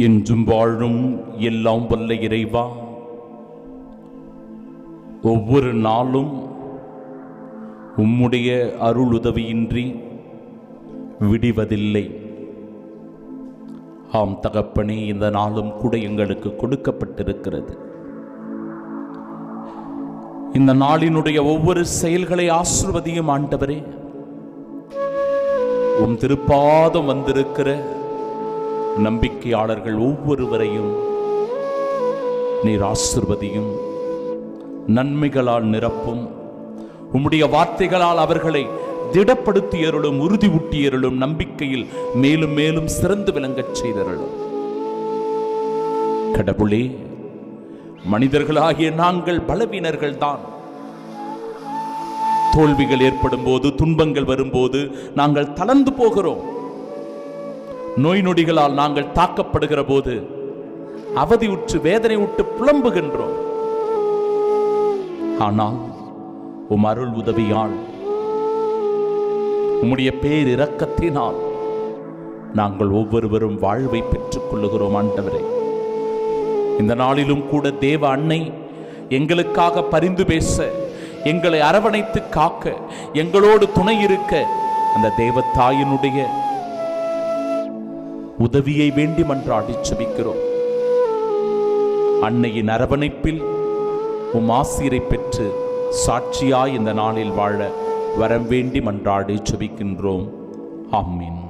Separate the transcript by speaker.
Speaker 1: என்றும் வாழும் எல்லாம் வல்ல இறைவா. ஒவ்வொரு நாளும் உம்முடைய அருளுதவியின்றி விடிவதில்லை. ஆம் தகப்பனே இந்த நாளும் கூட எங்களுக்கு கொடுக்கப்பட்டிருக்கிறது. இந்த நாளினுடைய ஒவ்வொரு செயல்களை ஆசிர்வதியும் ஆண்டவரே. உம் திருப்பாதம் வந்திருக்கிற நம்பிக்கையாளர்கள் ஒவ்வொருவரையும் நீர் ஆசிர்வதியும். நன்மைகளால் நிரப்பும். உம்முடைய வார்த்தைகளால் அவர்களை திடப்படுத்தியருளும் உறுதி ஊட்டியருளும் நம்பிக்கையில் மேலும் மேலும் சிறந்து விளங்கச் செய்தருளும். கடவுளே மனிதர்களாகிய நாங்கள் பலவீனர்கள் தான். தோல்விகள் ஏற்படும் போது துன்பங்கள் வரும்போது நாங்கள் தளர்ந்து போகிறோம். நோய் நொடிகளால் நாங்கள் தாக்கப்படுகிற போது அவதியுற்று வேதனை உற்று புலம்புகின்றோம். ஆனால் உம் அருள் உதவியால் உம்முடைய பேரிரக்கத்தினால் நாங்கள் ஒவ்வொருவரும் வாழ்வை பெற்றுக் கொள்ளுகிறோம் ஆண்டவரே. இந்த நாளிலும் கூட தேவ அன்னை எங்களுக்காக பரிந்து பேச எங்களை அரவணைத்து காக்க எங்களோடு துணை இருக்க அந்த தேவத்தாயினுடைய உதவியை வேண்டி மன்றாடி செபிக்கிறோம் அன்னையின் அரவணைப்பில் உம் ஆசிரை பெற்று சாட்சியாய் இந்த நாளில் வாழ வரம் வேண்டி மன்றாடி செபிக்கின்றோம் ஆமீன்.